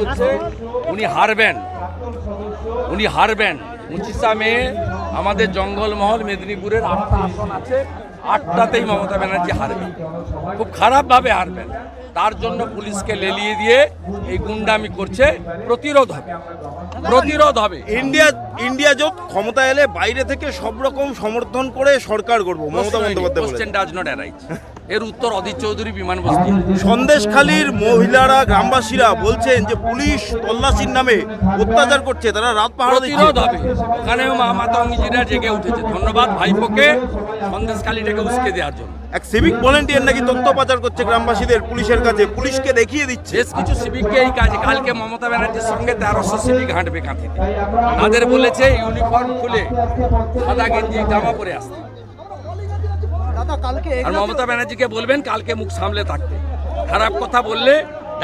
হচ্ছে উনি হারবেন। উনি হারবেন। পঁচিশা মে আমাদের জঙ্গলমহল মেদিনীপুরের আটটা আসন আছে। আটটাতেই মমতা ব্যানার্জি হারবেন। খুব খারাপভাবে হারবেন। তার জন্য পুলিশকে লেলিয়ে দিয়ে এই গুন্ডামি করছে। প্রতিরোধ হবে। প্রতিরোধ হবে। ইন্ডিয়া ইন্ডিয়া জোট ক্ষমতা এলে বাইরে থেকে সব রকম সমর্থন করে সরকার করব মমতা বন্দ্যোপাধ্যায় এর উত্তর অধীর চৌধুরী বিমান বস্তি সন্দেশখালীর মহিলারা গ্রামবাসীরা বলছেন যে পুলিশ তল্লাশির নামে অত্যাচার করছে তারা রাত দিচ্ছে। প্রতিরোধ হবে। ওখানেও মা মাতঙ্গিরা জেগে উঠেছে। ধন্যবাদ ভাইপোকে সন্দেশকালীটাকে উস্কে দেওয়ার জন্য। এক সিভিক ভলেন্টিয়ার নাকি তথ্য পাচার করছে গ্রামবাসীদের পুলিশের কাছে পুলিশকে দেখিয়ে দিচ্ছে। বেশ কিছু সিভিককে এই কাজে কালকে মমতা ব্যানার্জির সঙ্গে তেরোশো সিভিক হাঁটবে কাঁথিতে। তাদের বলেছে ইউনিফর্ম খুলে সাদা গেঞ্জি জামা পরে আসতে। আর মমতা ব্যানার্জিকে বলবেন কালকে মুখ সামলে থাকতে। খারাপ কথা বললে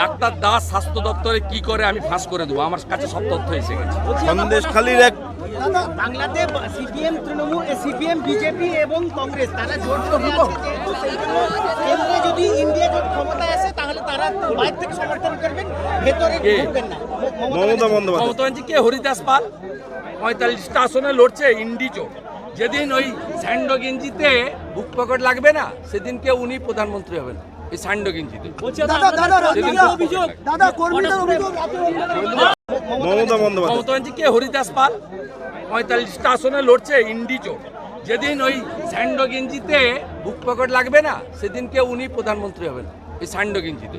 ডাক্তার দাস স্বাস্থ্য দপ্তরে কি করে আমি ফাঁস করে দেবো? আমার কাছে সব তথ্য এসে গেছে। সন্দেশখালীর এক দাদা বাংলাতে সিপিএম তৃণমূল সিপিএম বিজেপি এবং কংগ্রেস তারা জোট করে আছে যেহেতু সেই জন্য কেন্দ্রে যদি ইন্ডিয়া জোট ক্ষমতায় আসে তাহলে তারা বাইরে থেকে সমর্থন করবেন ভেতরে ঢুকবেন না। মমতা বন্দ্যোপাধ্যায়। মমতা কে? হরিদাস পাল। পঁয়তাল্লিশটা আসনে লড়ছে ইন্ডিজো যেদিন ওই স্যান্ডো গেঞ্জিতে বুক পকেট লাগবে না সেদিনকে উনি প্রধানমন্ত্রী হবেন এই স্যান্ডো গেঞ্জিতে। দাদা দাদা সেদিন দাদা অভিযোগ। দাদা কর্মীদের অভিযোগ। মমতা বন্দ্যোপাধ্যায়। কে? হরিদাস পাল। পঁয়তাল্লিশটা আসনে লড়ছে ইন্ডি ইন্ডিজো যেদিন ওই স্যান্ডো গেঞ্জিতে বুক পকেট লাগবে না সেদিনকে উনি প্রধানমন্ত্রী হবেন এই স্যান্ডো গেঞ্জিতে।